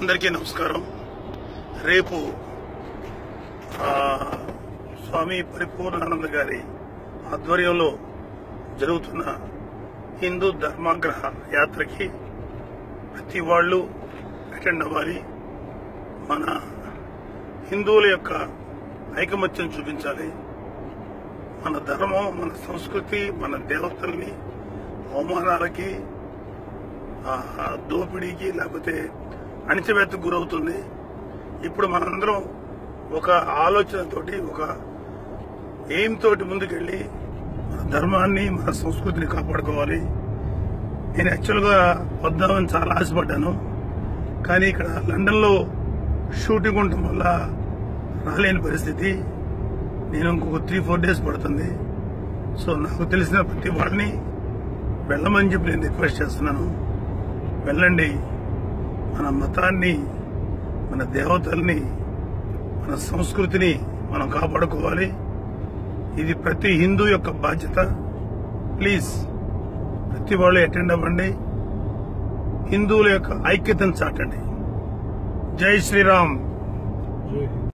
అందరికీ నమస్కారం. రేపు స్వామి పరిపూర్ణానంద గారి ఆధ్వర్యంలో జరుగుతున్న హిందూ ధర్మాగ్రహ యాత్రకి ప్రతి వాళ్ళు అటెండ్ అవ్వాలి. మన హిందువుల యొక్క ఐకమత్యం చూపించాలి. మన ధర్మం మన సంస్కృతి మన దేవతల్ని అవమానాలకి దోపిడీకి లేకపోతే అణిచివేతకు గురవుతుంది. ఇప్పుడు మనందరం ఒక ఆలోచనతోటి ఒక ఎయిమ్ తోటి ముందుకెళ్ళి మన ధర్మాన్ని మన సంస్కృతిని కాపాడుకోవాలి. నేను యాక్చువల్గా వద్దామని చాలా ఆశపడ్డాను. కానీ ఇక్కడ లండన్లో షూటింగ్ ఉండటం వల్ల రాలేని పరిస్థితి. నేను ఇంకొక త్రీ ఫోర్ డేస్ పడుతుంది. సో నాకు తెలిసిన ప్రతి వాళ్ళని వెళ్ళమని చెప్పి నేను రిక్వెస్ట్ చేస్తున్నాను. వెళ్ళండి. మన మతాన్ని మన దేవతల్ని మన సంస్కృతిని మనం కాపాడుకోవాలి. ఇది ప్రతి హిందూ యొక్క బాధ్యత. ప్లీజ్ ప్రతి వాళ్ళు అటెండ్ అవ్వండి. హిందువుల యొక్క ఐక్యతను చాటండి. జై శ్రీరామ్.